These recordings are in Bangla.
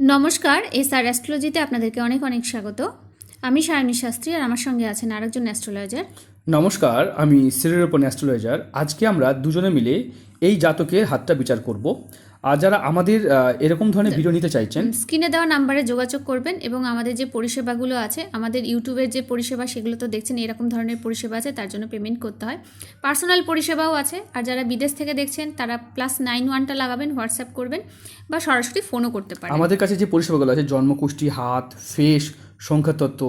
নমস্কার এস আর অ্যাস্ট্রোলজিতে আপনাদেরকে অনেক অনেক স্বাগত। আমি সায়নী শাস্ত্রী আর আমার সঙ্গে আছেন আরেকজন অ্যাস্ট্রোলজার নমস্কার, আমি সিরিরোপন অ্যাস্ট্রোলজার আজকে আমরা দুজনে মিলে এই জাতকের হাতটা বিচার করব। আর যারা আমাদের এরকম ধরনের ভিডিও নিতে চাইছেন স্ক্রিনে দেওয়া নাম্বারে যোগাযোগ করবেন এবং আমাদের যে পরিষেবাগুলো আছে আমাদের ইউটিউবের যে পরিষেবা সেগুলো তো দেখছেন এরকম ধরনের পরিষেবা আছে তার জন্য পেমেন্ট করতে হয়। পার্সোনাল পরিষেবাও আছে আর যারা বিদেশ থেকে দেখছেন তারা প্লাস নাইন ওয়ানটা লাগাবেন হোয়াটসঅ্যাপ করবেন বা সরাসরি ফোনও করতে পারেন। আমাদের কাছে যে পরিষেবাগুলো আছে জন্মকুষ্টি হাত ফেস সংখ্যাতত্ত্ব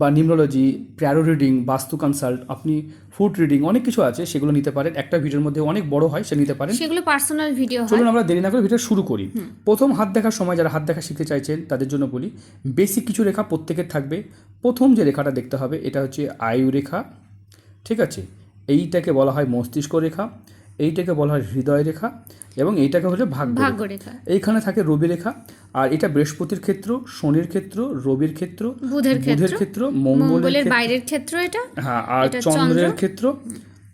বা numerology parrot reading vastu consult আপনি ফুড রিডিং অনেক কিছু আছে সেগুলো নিতে পারেন। একটা ভিডিওর মধ্যে অনেক বড় হয় সে নিতে পারেন। সেগুলো পার্সোনাল ভিডিও চলুন আমরা দেরি না করে ভিডিও শুরু করি। প্রথম হাত দেখার সময় যারা হাত দেখা শিখতে চাইছেন তাদের জন্য বলি বেসিক কিছু রেখা প্রত্যেকের থাকবে। প্রথম যে রেখাটা দেখতে হবে এটা হচ্ছে আয়ু রেখা ঠিক আছে? এইটাকে বলা হয় মস্তিষ্ক রেখা। এইটাকে বলা হয় হৃদয় রেখা এবং এইটাকে হলো ভাগ্য রেখা। এইখানে থাকে রবি রেখা আর এটা বৃহস্পতির ক্ষেত্র শনির ক্ষেত্র রবির ক্ষেত্র বুধের ক্ষেত্র মঙ্গলের বাইরের ক্ষেত্র এটা হ্যাঁ আর চন্দ্রের ক্ষেত্র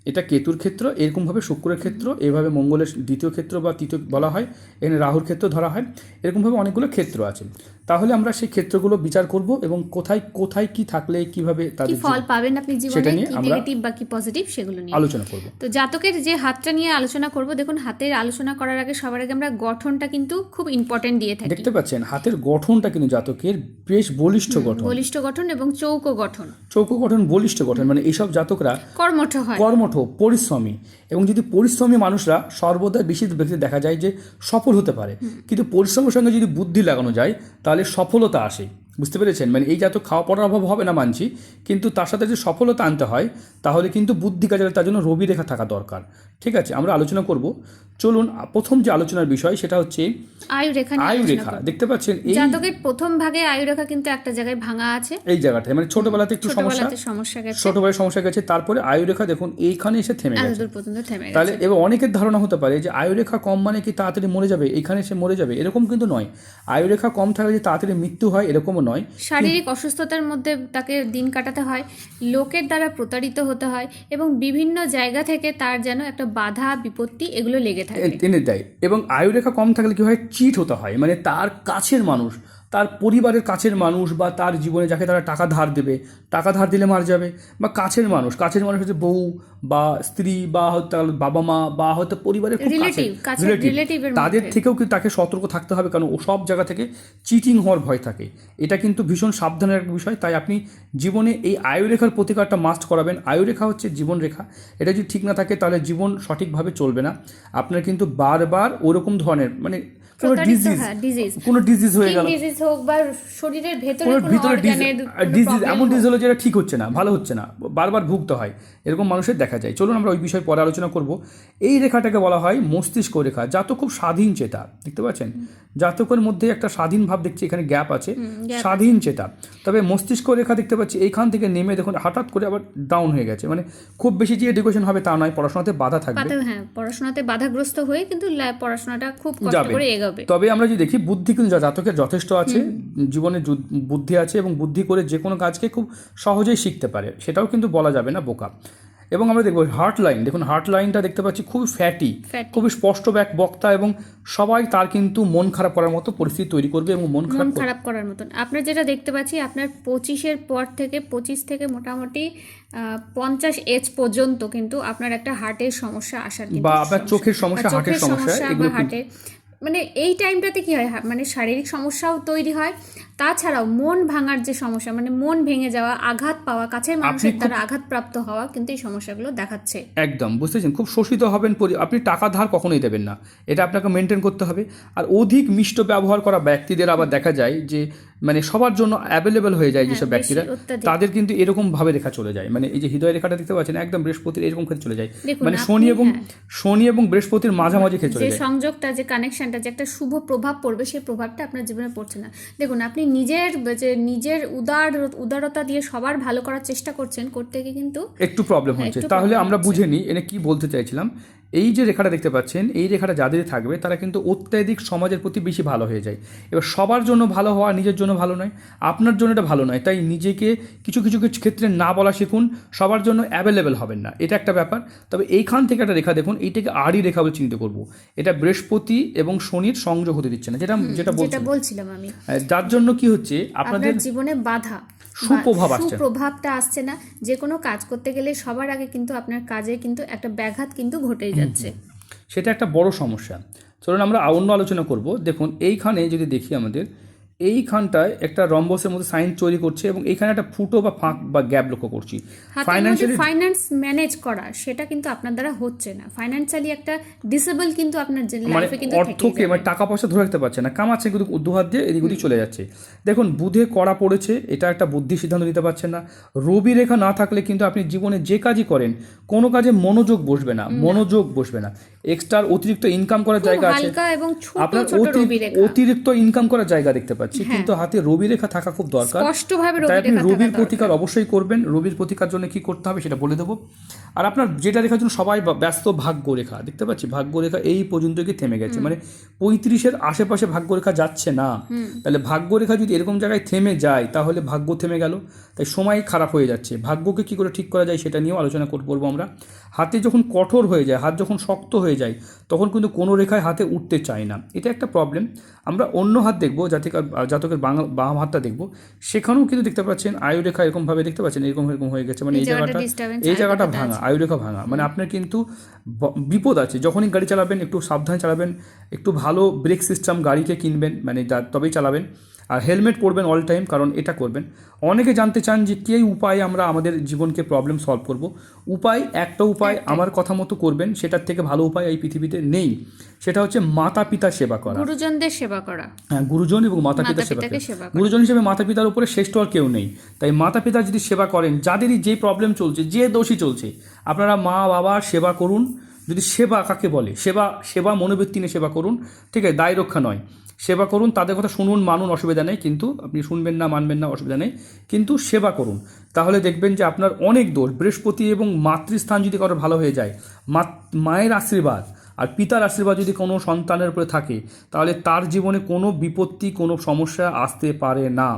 এটা কেতুর ক্ষেত্র এরকমভাবে শুক্রের ক্ষেত্র এভাবে মঙ্গলের দ্বিতীয় ক্ষেত্র বা তৃতীয় বলা হয় এখানে রাহুর ক্ষেত্র ধরা হয় এরকমভাবে অনেকগুলো ক্ষেত্র আছে। তাহলে আমরা সেই ক্ষেত্রগুলো বিচার করব এবং কোথায় কোথায় কি থাকলে কীভাবে কি তাদের ফল পাবেন আপনি জীবনে কি নেগেটিভ বা কি পজিটিভ সেগুলো নিয়ে। আলোচনা করব। তো জাতকের যে হাতটা নিয়ে আলোচনা করব দেখুন হাতের আলোচনা করার আগে সবার আগে আমরা গঠনটা কিন্তু খুব ইম্পর্টেন্ট দিয়ে থাকি। দেখতে পাচ্ছেন হাতের গঠনটা কিন্তু জাতকের বেশ বলিষ্ঠ গঠন। বলিষ্ঠ গঠন এবং চৌকো গঠন। চৌকো গঠন বলিষ্ঠ গঠন মানে এইসব জাতকরা কর্মঠ হয়। কর্মঠ পরিশ্রমী। এবং যদি পরিশ্রমী মানুষরা সর্বদা বেশি ব্যক্তি দেখা যায় যে সফল হতে পারে। কিন্তু পরিশ্রমের সঙ্গে যদি বুদ্ধি লাগানো যায় তাহলে সফলতা আসে। বুঝতে পেরেছেন? মানে এই জাত খাওয়া পড়ার অভাব হবে না মানছি কিন্তু তার সাথে যে সফলতা আনতে হয় তাহলে কিন্তু বুদ্ধি কাজে তার জন্য রবি রেখা থাকা দরকার। ঠিক আছে আমরা আলোচনা করব। চলুন প্রথম যে আলোচনার বিষয় সেটা হচ্ছে আয়ু রেখা আয়ু রেখা। দেখতে পাচ্ছেন এই জাতকের প্রথম ভাগে আয়ু রেখা কিন্তু একটা জায়গায় ভাঙা আছে। এই জায়গাটায় মানে ছোটবেলাতে একটু সমস্যা। সমস্যা গেছে। ছোটবেলায় সমস্যা গেছে তারপরে আয়ু রেখা দেখুন এইখানে এসে থেমে গেছে। তাহলে এবার অনেকের ধারণা হতে পারে যে আয়ু রেখা কম মানে কি তাড়াতাড়ি মরে যাবে? এখানে সে মরে যাবে এরকম কিন্তু নয়। আয়ুরেখা কম থাকলে যে তাড়াতাড়ি মৃত্যু হয় এরকমও নয়। শারীরিক অসুস্থতার মধ্যে তাকে দিন কাটাতে হয় লোকের দ্বারা প্রতারিত হতে হয় এবং বিভিন্ন জায়গা থেকে তার যেন একটা বাধা বিপত্তি এগুলো লেগে থাকে। এনে দেয় এবং আয়ুরেখা কম থাকলে কি হয়? চিট হতে হয়। মানে তার কাছের মানুষ তার পরিবারের কাছের মানুষ বা তার জীবনে যাকে তারা টাকা ধার দেবে টাকা ধার দিলে মারা যাবে বা কাছের মানুষ কাছের মানুষ হচ্ছে বউ বা স্ত্রী বা হয়তো তার বাবা মা বা হয়তো পরিবারের খুব কাছে রিলেটিভ তাদের থেকেও কিন্তু তাকে সতর্ক থাকতে হবে কারণ ও সব জায়গা থেকে চিটিং হওয়ার ভয় থাকে। এটা কিন্তু ভীষণ সাবধানের একটা বিষয় তাই আপনি জীবনে এই আয়ুরেখার প্রতিকারটা মাস্ট করাবেন। আয়ুরেখা হচ্ছে জীবন রেখা এটা যদি ঠিক না থাকে তাহলে জীবন সঠিকভাবে চলবে না। আপনার কিন্তু বারবার ওরকম ধরনের মানে কোনো ডিজিজ কোনো ডিজিজ হয়ে গেল। ডিজিজ হোক বা শরীরের ভেতরে কোনো ভিতরে ডিজিজ এমন ডিজিজ হলো যেটা ঠিক হচ্ছে না ভালো হচ্ছে না বারবার ভুগতে হয় এরকম মানুষের দেখা যায়। চলুন আমরা ওই বিষয়ে পরে আলোচনা করব। এই রেখাটাকে বলা হয় মস্তিষ্ক রেখা জাতক খুব স্বাধীন চেতা দেখতে পাচ্ছেন? জাতকের মধ্যে একটা স্বাধীন ভাব দেখছি এখানে গ্যাপ আছে। স্বাধীন চেতা তবে মস্তিষ্ক রেখা দেখতে পাচ্ছি এইখান থেকে নেমে দেখুন হঠাৎ করে আবার ডাউন হয়ে গেছে। মানে খুব বেশি যে এডুকেশন হবে তা নয় পড়াশোনাতে বাধা থাকবে। হ্যাঁ পড়াশোনাতে বাধাগ্রস্ত হয়ে কিন্তু পড়াশোনাটা খুব কষ্ট যাবে। করে এগোবে। তবে আমরা যদি দেখি বুদ্ধি কিন্তু জাতকের যথেষ্ট আছে জীবনে বুদ্ধি আছে এবং বুদ্ধি করে যে কোনো কাজকে খুব সহজেই শিখতে পারে। সেটাও কিন্তু বলা যাবে না বোকা। এবং আমরা দেখব হার্ট লাইন দেখুন হার্ট লাইনটা দেখতে পাচ্ছি খুবই ফ্যাটি খুবই স্পষ্ট ব্যাক বক্তা এবং সবাই তার কিন্তু মন খারাপ করার মতো পরিস্থিতি তৈরি করবে এবং মন খারাপ খারাপ করার মতন। আপনার যেটা দেখতে পাচ্ছি আপনার পঁচিশের পর থেকে পঁচিশ থেকে মোটামুটি পঞ্চাশ এজ পর্যন্ত কিন্তু আপনার একটা হার্টের সমস্যা আসার বা আপনার চোখের সমস্যা, হার্টের সমস্যা, এগুলো হার্টের মানে এই টাইমটাতে কি হয়? মানে শারীরিক সমস্যাও তৈরি হয় তাছাড়াও মন ভাঙার যে সমস্যা মানে মন ভেঙে যাওয়া আঘাত পাওয়া কাছের মানুষের দ্বারা আঘাতপ্রাপ্ত হওয়া কিন্তু এই সমস্যাগুলো দেখাচ্ছে। একদম বুঝতেছেন খুব শোষিত হবেন আপনি টাকা ধার কখনোই দেবেন না। এটা আপনাকে মেনটেন করতে হবে। আর অধিক মিষ্ট ব্যবহার করা ব্যক্তিদের আবার দেখা যায় যে মানে সবার জন্য অ্যাভেলেবেল হয়ে যায় যেসব ব্যক্তিরা তাদের কিন্তু এরকম ভাবে রেখা চলে যায়। মানে এই যে হৃদয় রেখাটা দেখতে পাচ্ছেন একদম বৃহস্পতির এরকম ক্ষেত্রে চলে যায়। মানে শনি এবং হ্যাঁ। শনি এবং বৃহস্পতির মাঝামাঝি ক্ষেত্রে যে চলে যায়। সংযোগটা যে কানেকশনটা যে একটা শুভ প্রভাব পড়বে সেই প্রভাবটা আপনার জীবনে পড়ছে না। দেখুন আপনি নিজের যে নিজের উদার উদারতা দিয়ে সবার ভালো করার চেষ্টা করছেন করতে গিয়ে কিন্তু একটু প্রবলেম হচ্ছে। তাহলে আমরা বুঝে নিই এনে কি বলতে চাইছিলাম। এই যে রেখাটা দেখতে পাচ্ছেন এই রেখাটা যাদের থাকবে তারা কিন্তু অত্যাধিক সমাজের প্রতি বেশি ভালো হয়ে যায়। এবার সবার জন্য ভালো হওয়া নিজের জন্য ভালো নয় আপনার জন্য এটা ভালো নয়। তাই নিজেকে কিছু কিছু কিছু ক্ষেত্রে না বলা শিখুন সবার জন্য অ্যাভেলেবেল হবেন না। এটা একটা ব্যাপার। তবে এইখান থেকে একটা রেখা দেখুন এইটাকে আরই রেখা বলে চিন্তা করব। এটা বৃহস্পতি এবং শনির সংযোগ হতে দিচ্ছে না যেটা যেটা বলছি বলছিলাম। আমি। যার জন্য কি হচ্ছে আপনাদের জীবনে বাধা। সুপ্রভাব আসছে। সুপ্রভাবটা আসছে না। যে কোনো কাজ করতে গেলে সবার আগে কিন্তু আপনার কাজে কিন্তু একটা ব্যাঘাত কিন্তু ঘটেই যাচ্ছে। সেটা একটা বড় সমস্যা। চলুন আমরা অন্য আলোচনা করব। দেখুন এইখানে যদি দেখি আমাদের এইখানটায় একটা রম্বসের মধ্যে সাইন তৈরি করছে এবং এইখানে একটা ফুটো বা ফাঁক বা গ্যাপ লক্ষ্য করছি। ফাইন্যান্সিয়ালি ফাইন্যান্স ম্যানেজ করা সেটা কিন্তু আপনার দ্বারা হচ্ছে না। ফাইন্যান্সিয়ালি একটা ডিসেবল কিন্তু আপনার মানে অর্থকে মানে টাকা পয়সা ধরে রাখতে পারছে না কামাচ্ছে কিন্তু দু হাত দিয়ে এদিক ওদিক চলে যাচ্ছে। দেখুন বুধে কড়া পড়েছে এটা একটা বুদ্ধি সিদ্ধান্ত নিতে পারছেন না। রবি রেখা না থাকলে কিন্তু আপনি জীবনে যে কাজই করেন কোনো কাজে মনোযোগ বসবে না। মনোযোগ বসবে না। এক্সট্রার অতিরিক্ত ইনকাম করার জায়গা আছে। এবং আপনার অতিরিক্ত ইনকাম করার জায়গা দেখতে পাচ্ছি কিন্তু হাতে রবি রেখা থাকা খুব দরকার। স্পষ্টভাবে তাই আপনি রবির প্রতিকার অবশ্যই করবেন। রবির প্রতিকার জন্য কি করতে হবে সেটা বলে দেবো। আর আপনার যেটা রেখার জন্য সবাই ব্যস্ত ভাগ্য রেখা দেখতে পাচ্ছি ভাগ্য রেখা এই পর্যন্ত কি থেমে গেছে। মানে পঁয়ত্রিশের আশেপাশে ভাগ্য রেখা যাচ্ছে না। তাহলে ভাগ্য রেখা যদি এরকম জায়গায় থেমে যায় তাহলে ভাগ্য থেমে গেল। তাই সময় খারাপ হয়ে যাচ্ছে। ভাগ্যকে কি করে ঠিক করা যায় সেটা নিয়েও আলোচনা কর- করব আমরা। হাতে যখন কঠোর হয়ে যায় হাত যখন শক্ত হয়ে যায় তখন কিন্তু কোনো রেখায় হাতে উঠতে চায় না। এটা একটা প্রবলেম আমরা অন্য হাত দেখব জাতিকার জাতকের বাংলা বাম হাতটা দেখব। সেখানেও কিন্তু দেখতে পাচ্ছেন আয়ু রেখা এরকমভাবে দেখতে পাচ্ছেন এরকম এরকম হয়ে গেছে। মানে এই জায়গাটা এই জায়গাটা ভাঙা আয়ু রেখা ভাঙা। মানে আপনার কিন্তু বিপদ আছে। যখনই গাড়ি চালাবেন একটু সাবধানে চালাবেন একটু ভালো ব্রেক সিস্টেম গাড়িকে কিনবেন মানে তবেই চালাবেন। আর হেলমেট পরবেন অল টাইম কারণ এটা করবেন। অনেকে জানতে চান যে কী উপায়ে আমরা আমাদের জীবনকে প্রবলেম সলভ করব? উপায় একটা উপায় আমার কথা মতো করবেন সেটার থেকে ভালো উপায় এই পৃথিবীতে নেই। সেটা হচ্ছে মাতা পিতা সেবা করা। গুরুজনদের সেবা করা। হ্যাঁ গুরুজন এবং মাতা পিতা সেবা করা। গুরুজন হিসেবে মাতা পিতার উপরে শ্রেষ্ঠ আর কেউ নেই। তাই মাতা পিতা যদি সেবা করেন যাদেরই যে প্রবলেম চলছে যে দোষী চলছে আপনারা মা বাবার সেবা করুন। যদি সেবা কাকে বলে? সেবা সেবা মনোবৃত্তি নিয়ে সেবা করুন। ঠিক আছে দায় রক্ষা নয়। সেবা করুন তাদের কথা শুনুন মানুন অসুবিধা নেই কিন্তু আপনি শুনবেন না মানবেন না অসুবিধা নেই কিন্তু সেবা করুন। তাহলে দেখবেন যে আপনার অনেক দোষ বৃহস্পতি এবং মাতৃস্থান যদি কারও ভালো হয়ে যায় মায়ের আশীর্বাদ আর পিতার আশীর্বাদ যদি কোনো সন্তানের উপরে থাকে তাহলে তার জীবনে কোনো বিপত্তি কোনো সমস্যা আসতে পারে না।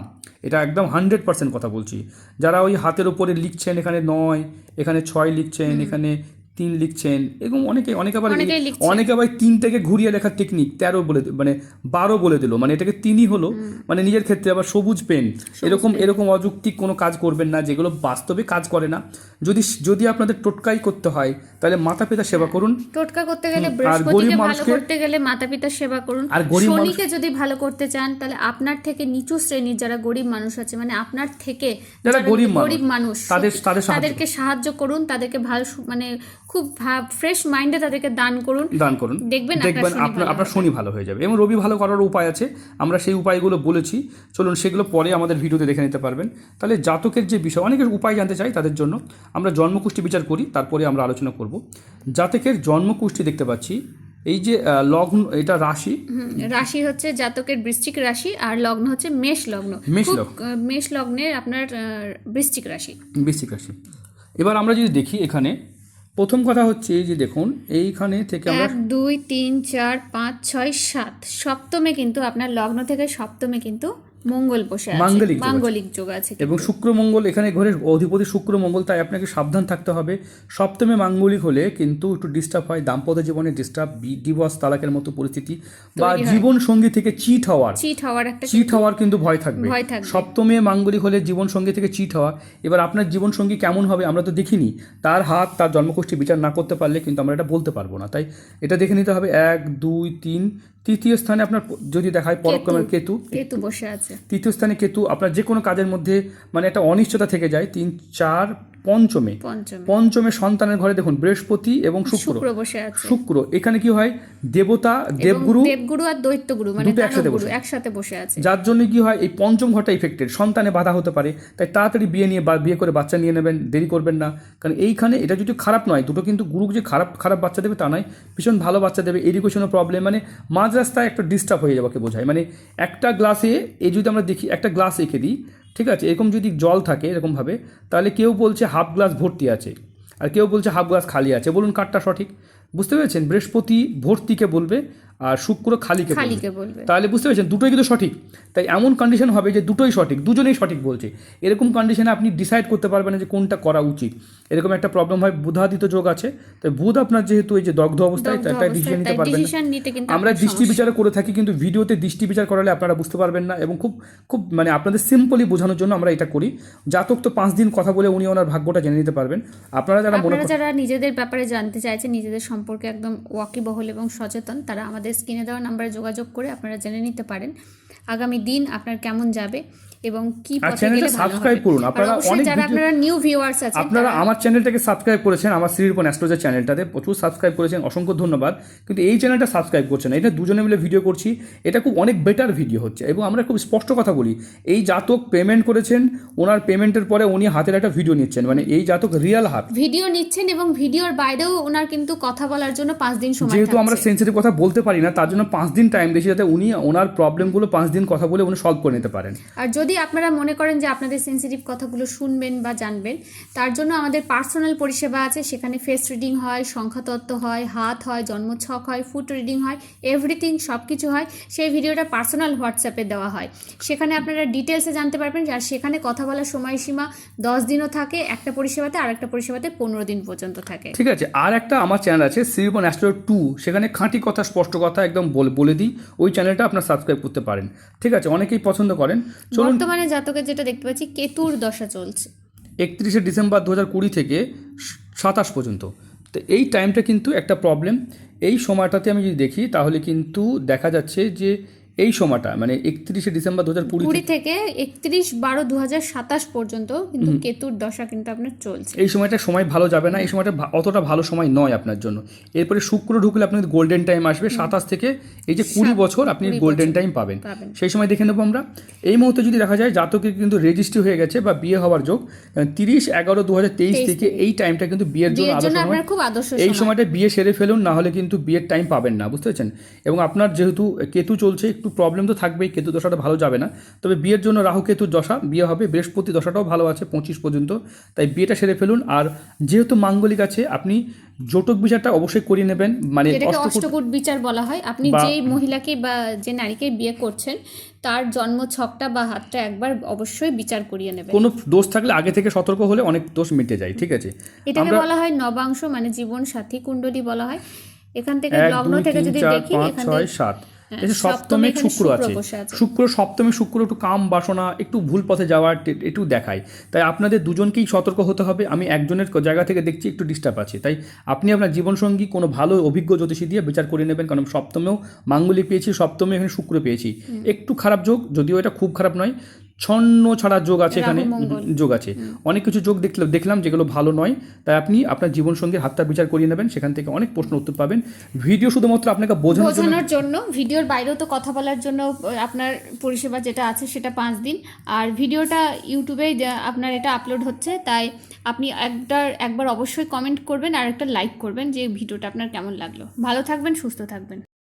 এটা একদম হান্ড্রেড পার্সেন্ট কথা বলছি। যারা ওই হাতের উপরে লিখছেন এখানে নয় এখানে ছয় লিখছেন এখানে তিন লিখছেন এরকম অনেকে অনেকে আবার অনেকে আবার তিন থেকে ঘুরিয়ে লেখার টেকনিক তেরো বলে মানে বারো বলে দিল। মানে এটাকে তিনই হলো। মানে নিজের ক্ষেত্রে আবার সবুজ পেন এরকম এরকম অযৌক্তিক কোনো কাজ করবেন না যেগুলো বাস্তবে কাজ করে না। যদি যদি আপনাদের টোটকাই করতে হয় তাহলে মাতা পিতা সেবা করুন। টোটকা করতে গেলে বৃহস্পতিকে গরিব ভালো করতে গেলে মাতা পিতার সেবা করুন। আর গরিব শনিকে যদি ভালো করতে চান তাহলে আপনার থেকে নিচু শ্রেণির যারা গরিব মানুষ আছে মানে আপনার থেকে যারা গরিব মানুষ, গরিব মানুষ তাদের- তাদের তাদেরকে সাহায্য করুন তাদেরকে ভালো মানে খুব ফ্রেশ মাইন্ডে তাদেরকে দান করুন। দান করুন। দেখবেন আপনার দেখবেন আপনার আপনার শনি ভালো হয়ে যাবে। এবং রবি ভালো করার উপায় আছে। আমরা সেই উপায়গুলো বলেছি। চলুন সেগুলো পরে আমাদের ভিডিওতে দেখে নিতে পারবেন। তাহলে জাতকের যে বিষয় অনেকের উপায় জানতে চাই তাদের জন্য। আমরা জন্মকুষ্টি বিচার করি তারপরে আমরা আলোচনা করব। জাতকের জন্মকুষ্টি দেখতে পাচ্ছি। এই যে লগ্ন এটা রাশি। রাশি হচ্ছে জাতকের বৃশ্চিক রাশি আর লগ্ন হচ্ছে মেষ লগ্ন। মেষ লগ্ন। মেষ লগ্নের আপনার বৃশ্চিক রাশি। বৃশ্চিক রাশি। এবার আমরা যদি দেখি এখানে প্রথম কথা হচ্ছে যে দেখুন, এইখানে থেকে আমরা এক, দুই, তিন, চার, পাঁচ, ছয়, সাত। সপ্তমে কিন্তু, আপনার লগ্ন থেকে সপ্তমে কিন্তু মঙ্গল বসে আছে মাঙ্গলিক। মাঙ্গলিক যোগ আছে এবং শুক্র মঙ্গল এখানে ঘরের অধিপতি শুক্র মঙ্গল তাই আপনাকে সাবধান থাকতে হবে। সপ্তমে মাঙ্গলিক হলে কিন্তু একটু ডিস্টার্ব হয় দাম্পত্য জীবনে ডিস্টার্ব ডিভোর্স তালাকের মতো পরিস্থিতি বা জীবন সঙ্গী থেকে চিট হওয়ার। চিট হওয়ার একটা চিট হওয়ার কিন্তু ভয় থাকবে। ভয় থাকবে। সপ্তমে মাঙ্গলিক হলে জীবন সঙ্গী থেকে চিট হওয়া। এবার আপনার জীবন সঙ্গী কেমন হবে আমরা তো দেখিনি। তার হাত তার জন্মগোষ্ঠী বিচার না করতে পারলে কিন্তু আমরা এটা বলতে পারব না। তাই এটা দেখে নিতে হবে। এক দুই তিন তৃতীয় স্থানে আপনার যদি দেখায় পরক্রমের কেতু। কেতু বসে আছে। তৃতীয় স্থানে কেতু আপনার যে কোনো কাজের মধ্যে মানে একটা অনিশ্চয়তা থেকে যায় তিন চার পঞ্চমে। পঞ্চমে। সন্তানের ঘরে দেখুন বৃহস্পতি এবং শুক্র শুক্র। এখানে কি হয়? দেবতা দেবগুরু দেবগুরু আর দৈত্যগুরু মানে একসাথে বসে। একসাথে বসে আছে। যার জন্য কি হয়? এই পঞ্চম ঘরটা ইফেক্টেড সন্তানে বাধা হতে পারে। তাই তাড়াতাড়ি বিয়ে নিয়ে বা বিয়ে করে বাচ্চা নিয়ে নেবেন দেরি করবেন না। কারণ এইখানে এটা যদি খারাপ নয় দুটো কিন্তু গুরু যে খারাপ খারাপ বাচ্চা দেবে তা নয় ভীষণ ভালো বাচ্চা দেবে। এডুকেশনের প্রবলেম মানে মাঝ রাস্তায় একটা ডিস্টার্ব হয়ে যাওয়াকে বোঝায়। মানে একটা গ্লাসে এই যদি আমরা দেখি একটা গ্লাস রেখে দিই ঠিক আছে? এরকম যদি জল থাকে এরকমভাবে, তাহলে কেউ বলছে হাফ গ্লাস ভর্তি আছে। আর কেউ বলছে হাফ গ্লাস খালি আছে। বলুন কাঠটা সঠিক। বুঝতে পেরেছেন? বৃহস্পতি ভর্তিকে বলবে। আর শুক্র খালিকে বলবে। খালিকে বলবে। তাহলে বুঝতে পেরেছেন দুটোই কিন্তু সঠিক। তাই এমন কন্ডিশন হবে যে দুটোই সঠিক দুজনেই সঠিক বলছে। এরকম কন্ডিশনে আপনি ডিসাইড করতে পারবেন যে কোনটা করা উচিত। এরকম একটা প্রবলেম হয় বুধাদিত যোগ আছে। তাই বুধ আপনার যেহেতু এই যে দগ্ধ অবস্থায় একটা ডিসিশন নিতে পারবেন আমরা দৃষ্টি বিচার করে থাকি কিন্তু ভিডিওতে দৃষ্টি বিচার করালে আপনারা বুঝতে পারবেন না এবং খুব খুব মানে আপনাদের সিম্পলি বোঝানোর জন্য আমরা এটা করি। জাতক তো পাঁচ দিন কথা বলে উনি ওনার ভাগ্যটা জেনে নিতে পারবেন। আপনারা যারা যারা নিজেদের ব্যাপারে জানতে চাইছেন নিজেদের সম্পর্কে একদম ওয়াকিবহল এবং সচেতন তারা আমাদের স্ক্রিনে দেওয়া নাম্বারে যোগাযোগ করে আপনারা জেনে নিতে পারেন। আগামী দিন আপনার কেমন যাবে? এবং কি পথে গেলে সাবস্ক্রাইব করুন। আপনারা অনেক যারা আপনারা নিউ ভিউয়ার্স আছেন আপনারা আমার চ্যানেলটাকে সাবস্ক্রাইব করেছেন আমার শ্রীরূপন অ্যাস্ট্রোলজার চ্যানেলটাতে প্রচুর সাবস্ক্রাইব করেছেন অসংখ্য ধন্যবাদ। কিন্তু এই চ্যানেলটা সাবস্ক্রাইব করছেন না। এটা দুজনে মিলে ভিডিও করছি। এটা খুব অনেক বেটার ভিডিও হচ্ছে। এবং আমরা খুব স্পষ্ট কথা বলি এই জাতক পেমেন্ট করেছেন ওনার পেমেন্টের পরে উনি হাতের একটা ভিডিও নিচ্ছেন। মানে এই জাতক রিয়াল হাত। ভিডিও নিচ্ছেন এবং ভিডিওর বাইরেও ওনার কিন্তু কথা বলার জন্য পাঁচ দিন সময় যেহেতু আমরা। সেন্সিটিভ কথা বলতে পারি না তার জন্য পাঁচ দিন টাইম দিয়েছি যাতে উনি ওনার প্রবলেমগুলো পাঁচ দিন কথা বলে উনি সলভ করে নিতে পারেন। আর যদি আপনারা মনে করেন যে আপনাদের সেন্সিটিভ কথাগুলো শুনবেন বা জানবেন, তার জন্য আমাদের পার্সোনাল পরিষেবা আছে। সেখানে ফেস রিডিং হয়, সংখ্যাতত্ত্ব হয়, হাত হয়, জন্মছক হয় ফুট রিডিং হয় এভরিথিং সব কিছু হয়। সেই ভিডিওটা পার্সোনাল হোয়াটসঅ্যাপে দেওয়া হয়। সেখানে আপনারা ডিটেলসে জানতে পারবেন আর সেখানে কথা বলার সময়সীমা দশ দিনও থাকে, একটা পরিষেবাতে আর একটা পরিষেবাতে পনেরো দিন পর্যন্ত থাকে। ঠিক আছে, আর একটা আমার চ্যানেল আছে শ্রীরূপন অ্যাস্ট্রো টু সেখানে খাঁটি কথা, স্পষ্ট কথা একদম বলে দিই। ওই চ্যানেলটা আপনার সাবস্ক্রাইব করতে পারেন। ঠিক আছে, অনেকেই পছন্দ করেন। চলুন বর্তমানে জাতকের যেটা দেখতে পাচ্ছি, কেতুর দশা চলছে। একত্রিশে ডিসেম্বর দু কুড়ি থেকে সাতাশ পর্যন্ত। তো এই টাইমটা কিন্তু একটা প্রবলেম এই সময়টাতে আমি যদি দেখি, তাহলে কিন্তু দেখা যাচ্ছে যে এই সময়টা মানে একত্রিশে ডিসেম্বর দু হাজার কুড়ি থেকে একত্রিশ বারো দু হাজার সাতাশ পর্যন্ত কিন্তু কেতুর দশা কিন্তু আপনার চলছে। এই সময়টা সময় ভালো যাবে না এই সময়টা অতটা ভালো সময় নয় আপনার জন্য। এরপরে শুক্র ঢুকলে আপনার গোল্ডেন টাইম আসবে সাতাশ থেকে এই যে কুড়ি বছর আপনি গোল্ডেন টাইম পাবেন। সেই সময় দেখে নেব আমরা। এই মুহূর্তে যদি দেখা যায় জাতকের কিন্তু রেজিস্ট্রি হয়ে গেছে বা বিয়ে হওয়ার যোগ তিরিশ এগারো দু হাজার তেইশ থেকে এই টাইমটা কিন্তু বিয়ের জন্য আদর্শ এই সময়টা বিয়ে সেরে ফেলুন না হলে কিন্তু বিয়ের টাইম পাবেন না বুঝতে পেরেছেন? এবং আপনার যেহেতু কেতু চলছে একটু প্রবলেম তো থাকবেই কেতু দশাটা ভালো যাবে না। তবে বিয়ের জন্য রাহু কেতুর দশা বিয়ে হবে বৃহস্পতি দশাটাও ভালো আছে পঁচিশ পর্যন্ত। তাই বিয়েটা সেরে ফেলুন। আর যেহেতু মাঙ্গলিক আছে আপনি জটক বিচারটা অবশ্যই করিয়ে নেবেন। মানে অষ্টকূট বিচার বলা হয় আপনি যেই মহিলাকে বা যে নারীকে বিয়ে করছেন তার জন্ম ছকটা বা হাতটা একবার অবশ্যই বিচার করিয়ে নেবেন। কোনো দোষ থাকলে আগে থেকে সতর্ক হলে অনেক দোষ মিটে যায় ঠিক আছে? এটাকে বলা হয় নবাংশ মানে জীবন সাথী কুণ্ডলী বলা হয়। এখান থেকে লগ্ন থেকে যদি দেখি এখান থেকে সাত। হ্যাঁ, এই যে সপ্তমে সপ্তমে শুক্র শুক্র আছে। শুক্র সপ্তমে শুক্র একটু কাম বাসনা একটু ভুল পথে যাওয়ার একটু দেখায়। তাই আপনাদের দুজনকেই সতর্ক হতে হবে। আমি একজনের জায়গা থেকে দেখছি একটু ডিস্টার্ব আছে। তাই আপনি আপনার জীবনসঙ্গী কোনো ভালো অভিজ্ঞ জ্যোতিষী দিয়ে বিচার করে নেবেন। কারণ সপ্তমেও মাঙ্গলিক পেয়েছি সপ্তমে এখানে শুক্র পেয়েছি। একটু খারাপ যোগ যদিও এটা খুব খারাপ নয়। ছন্ন ছাড়া যোগ আছে এখানে। যোগ আছে। অনেক কিছু যোগ দেখলাম দেখলাম যেগুলো ভালো নয়। তাই আপনি আপনার জীবনসঙ্গীর হাতটা বিচার করিয়ে নেবেন। সেখান থেকে অনেক প্রশ্ন উত্তর পাবেন। ভিডিও শুধুমাত্র আপনাকে বোঝানোর জন্য ভিডিওর বাইরেও তো কথা বলার জন্য আপনার পরিষেবা যেটা আছে সেটা পাঁচ দিন। আর ভিডিওটা ইউটিউবে আপনার এটা আপলোড হচ্ছে। তাই আপনি একবার একবার অবশ্যই কমেন্ট করবেন আর একটা লাইক করবেন যে ভিডিওটা আপনার কেমন লাগল। ভালো থাকবেন সুস্থ থাকবেন।